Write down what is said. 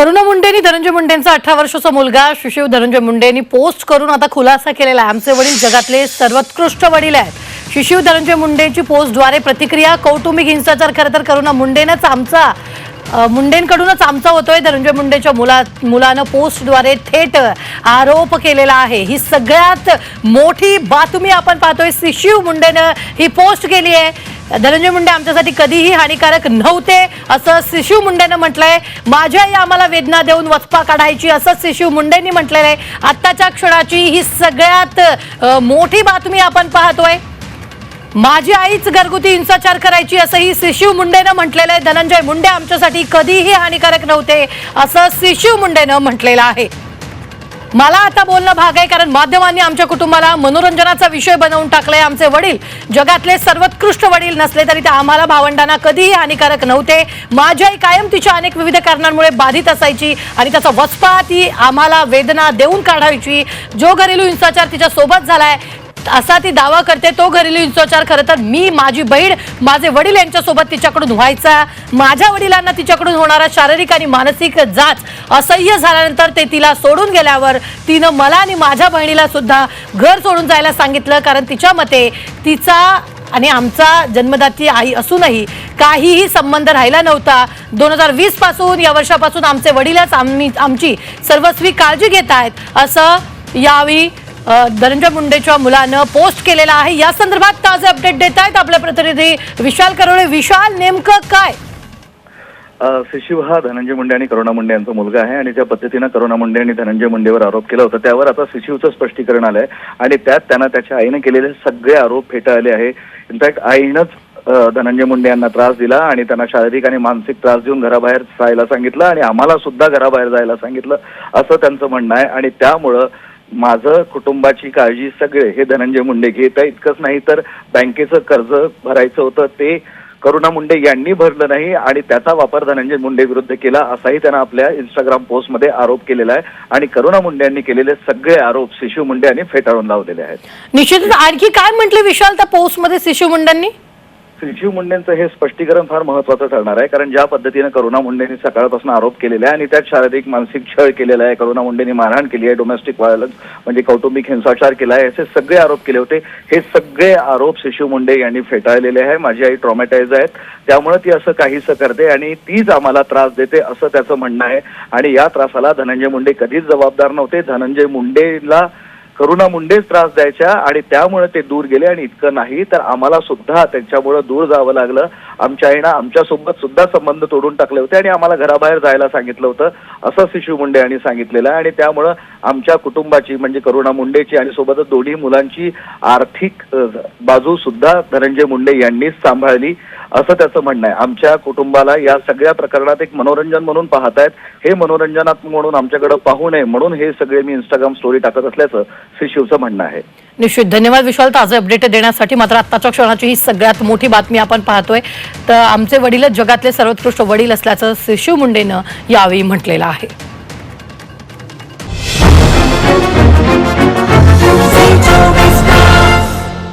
करुणा मुंडेनी धनंजय मुंडेंचा अठरा वर्षाचा मुलगा शिशिव धनंजय मुंडेंनी पोस्ट करून आता खुलासा केलेला आहे. आमचे वडील जगातले सर्वोत्कृष्ट वडील आहेत. शिशिव धनंजय मुंडेंची पोस्टद्वारे प्रतिक्रिया कौटुंबिक हिंसाचार खरं तर करुणा मुंडेनंच आमचा मुंडेंकडूनच आमचा होतोय. धनंजय मुंडेच्या मुला मुलानं पोस्टद्वारे थेट आरोप केलेला आहे. ही सगळ्यात मोठी बातमी आपण पाहतोय. शिशिव मुंडेनं ही पोस्ट केली आहे. धनंजय मुंडे आमच्यासाठी कधीही हानिकारक नव्हते असं शिशू मुंडेनं म्हटलंय. माझ्याही आम्हाला वेदना देऊन वचपा काढायची असं शिशू मुंडेंनी म्हटलेलं आहे आत्ताच्या क्षणाची ही सगळ्यात मोठी बातमी आपण पाहतोय. माझी आईच घरगुती हिंसाचार करायची असंही शिशू मुंडेनं म्हटलेलं आहे धनंजय मुंडे आमच्यासाठी कधीही हानिकारक नव्हते असं शिशू मुंडेनं म्हटलेलं आहे. मला आता बोलणं भाग आहे कारण माध्यमांनी आमच्या कुटुंबाला मनोरंजनाचा विषय बनवून टाकलाय आमचे वडील. जगातले सर्वोत्कृष्ट वडील नसले तरी ते आम्हाला भावंडांना कधीही हानिकारक नव्हते. माझी आई कायम तिच्या अनेक विविध कारणांमुळे बाधित असायची आणि त्याचा वचपा ती आम्हाला वेदना देऊन काढायची. जो घरेलू हिंसाचार तिच्या सोबत झालाय असा ती दावा करते तो घरेलू हिंसाचार खरं तर मी माझी बहीण माझे वडील यांच्यासोबत तिच्याकडून व्हायचा. माझ्या वडिलांना तिच्याकडून होणारा शारीरिक आणि मानसिक जाच असह्य झाल्यानंतर ते तिला सोडून गेल्यावर तिनं मला आणि माझ्या बहिणीला सुद्धा घर सोडून जायला सांगितलं कारण तिच्या मते तिचा आणि आमचा जन्मदाती आई असूनही काहीही संबंध राहिला नव्हता. दोन हजार वीसपासून या वर्षापासून आमचे वडीलच आम्ही आमची सर्वस्वी काळजी घेत आहेत असं यावेळी धनंजय मुंडेच्या मुलानं पोस्ट केलेला आहे. या संदर्भात ताजे अपडेट देत आहेत आपले प्रतिनिधी विशाल करोळे. विशाल नेमकं काय? अ, शिशिव हा धनंजय मुंडे आणि करुणा मुंडे यांचा मुलगा आहे आणि ज्या पद्धतीनं करुणा मुंडे आणि धनंजय मुंडेवर आरोप केला होता त्यावर आता शिशिवचं स्पष्टीकरण आलंय आणि त्यात त्यांना त्याच्या आईने केलेले सगळे आरोप फेटाळले आहे इनफॅक्ट आईनंच धनंजय मुंडे यांना त्रास दिला आणि त्यांना शारीरिक आणि मानसिक त्रास देऊन घराबाहेर जायला सांगितलं आणि आम्हाला सुद्धा घराबाहेर जायला सांगितलं असं त्यांचं म्हणणं आहे. आणि त्यामुळं माझं कुटुंबाची काळजी सगळे हे धनंजय मुंडे घेत आहे इतकंच नाही तर बँकेचं कर्ज भरायचं होतं ते करुणा मुंडे यांनी भरलं नाही आणि त्याचा वापर धनंजय मुंडे विरुद्ध केला असाही त्यांना आपल्या इंस्टाग्राम पोस्टमध्ये आरोप केलेला आहे. आणि करुणा मुंडे यांनी केलेले सगळे आरोप शिशू मुंडे यांनी फेटाळून लावलेले आहेत. निश्चितच आणखी काय म्हटले विशाल त्या पोस्टमध्ये शिशु मुंडेंनी? शिशू मुंडेंचं हे स्पष्टीकरण फार महत्वाचं ठरणार आहे कारण ज्या पद्धतीनं करुणा मुंडेंनी सकाळपासून आरोप केलेला आहे आणि त्यात शारीरिक मानसिक छळ केलेला आहे करुणा मुंडेंनी मारहाण केली आहे डोमेस्टिक व्हायलन्स म्हणजे कौटुंबिक हिंसाचार केला आहे असे सगळे आरोप केले होते. हे सगळे आरोप शिशू मुंडे यांनी फेटाळलेले आहे माझी आई ट्रॉमॅटाईज आहेत त्यामुळे ती असं काहीसं करते आणि तीच आम्हाला त्रास देते असं त्याचं म्हणणं आहे. आणि या त्रासाला धनंजय मुंडे कधीच जबाबदार नव्हते. धनंजय मुंडेला करुणा मुंडेच त्रास द्यायच्या आणि त्यामुळे ते दूर गेले आणि इतकं नाही तर आम्हाला सुद्धा त्यांच्यामुळे दूर जावं लागलं. आमच्या आईनं आमच्यासोबत सुद्धा संबंध तोडून टाकले होते आणि आम्हाला घराबाहेर जायला सांगितलं होतं. असं शिशू मुंडे यांनी सांगितलेलं आहे आणि त्यामुळं आमच्या कुटुंबाची म्हणजे करुणा मुंडेची आणि सोबतच दोन्ही मुलांची आर्थिक बाजू सुद्धा धनंजय मुंडे यांनीच सांभाळली. असं त्याचं म्हणणं आहे. आमच्या कुटुंबाला या सगळ्या प्रकरणात एक मनोरंजन म्हणून पाहतायत. हे मनोरंजनात्मक म्हणून आमच्याकडे पाहू नये म्हणून हे सगळे मी इंस्टाग्राम स्टोरी टाकत असल्याचं श्री शिवचं म्हणणं आहे. निश्चित. धन्यवाद विशाल. ताजे अपडेट देण्यासाठी मात्र आत्ताच्या क्षणाची ही सगळ्यात मोठी बातमी आपण पाहतोय. तर आमचे वडीलच जगातले सर्वोत्कृष्ट वडील असल्याचं शिशू मुंडेनं यावेळी म्हटलेलं आहे.